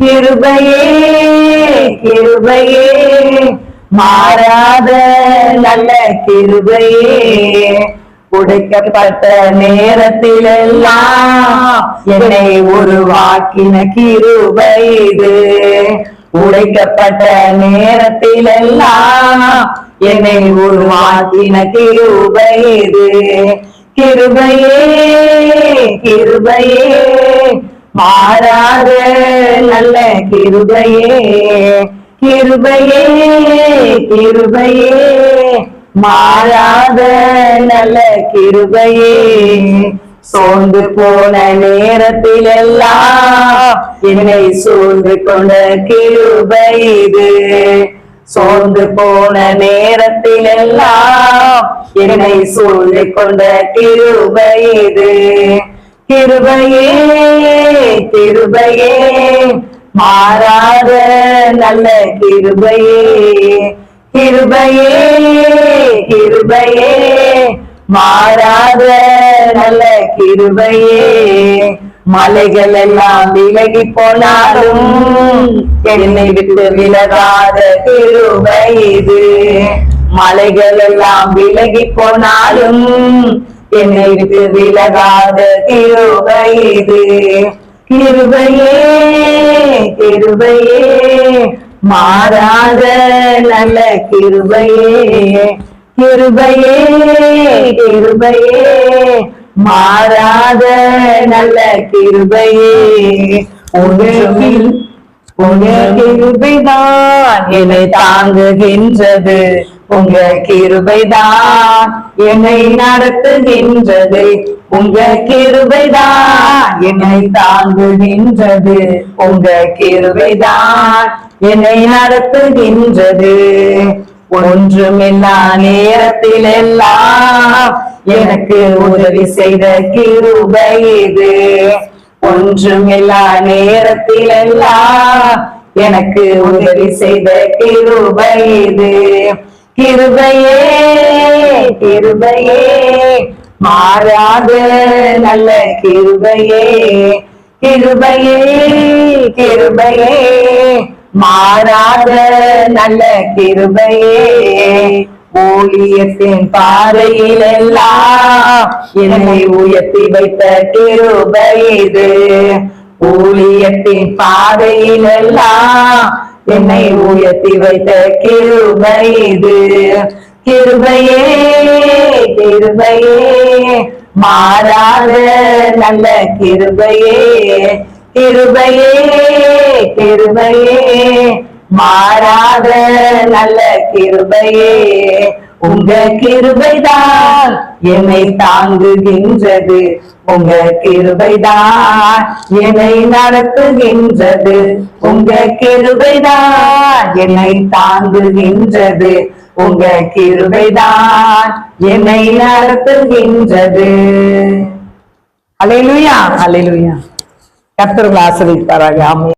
கிருபையே கிருபையே. மாறாத நல்ல கிருபையே. உடைக்கப்பட்ட நேரத்திலெல்லாம் என்னை உருவாக்கின கிருபை இது. உடைக்கப்பட்ட நேரத்திலெல்லாம் என்னை உருவாக்கின கிருபை இது. கிருபையே கிருபையே. மாறாத நல்ல கிருபையே கிருபையே கிருபையே. மாறாத நல்ல கிருபையே. சோர்ந்து போன நேரத்தில் எல்லாம் என்னை சூழ்ந்து கொண்ட கிருபை இது. சோர்ந்து போன நேரத்தில் எல்லாம் என்னை சூழ்ந்து கொண்ட கிருபை இது. கிருபையே கிருபையே. மாறாத நல்ல கிருபையே. கிருபையே கிருபையே. மாறாத நல்ல கிருபையே. மலைகள் எல்லாம் விலகி போனாலும் என்னை விட்டு விலகாத கிருபை இது. மலைகள் எல்லாம் விலகி போனாலும் என்னை விட்டு விலகாத கிருபை இது. கிருபையே கிருபையே மாறாத நல்ல கிருபையே. கிருபையே கிருபையே மாறாத நல்ல கிருபையே. உங்கள் உங்க என்னை தாங்குகின்றது. உங்க கிருபைதான் என்னை நடத்துகின்றது உங்க கிருபைதான் என்னை தாங்குகின்றது உங்க கிருபைதான் என்னை நடத்துகின்றது ஒன்றுமில்லா நேரத்தில் எல்லாம் எனக்கு உதவி செய்த கிருபை இது. ஒன்றுமில்லா நேரத்தில் எல்லாம் எனக்கு உதவி செய்த கிருபை இது. கிருபையே கிருபையே. மாறாத நல்ல கிருபையே கிருபையே கிருபையே. மாறாத நல்ல கிருபையே. ஊழியத்தின் பாறையில் எல்லாம் என்னை உயர்த்தி வைத்த கிருபை இது. ஊழியத்தின் பாதையில் எல்லாம் என்னை உயர்த்தி வைத்த கிருபை இது. கிருபையே கிருபையே மாறாத நல்ல கிருபையே. கிருபையே கிருபையே மாறாத நல்ல கிருபையே. உங்க கிருபைதான் என்னை தாங்குகின்றது. உங்க கிருபைதான் என்னை நடத்துகின்றது. உங்க கிருபைதான் என்னை தாங்குகின்றது. உங்க கிருபைதான் என்னை நடத்துகின்றது. அலையிலுயா அலையிலுயா கர்த்தர்கள் ஆசிரியப்பாராக ஆமென்.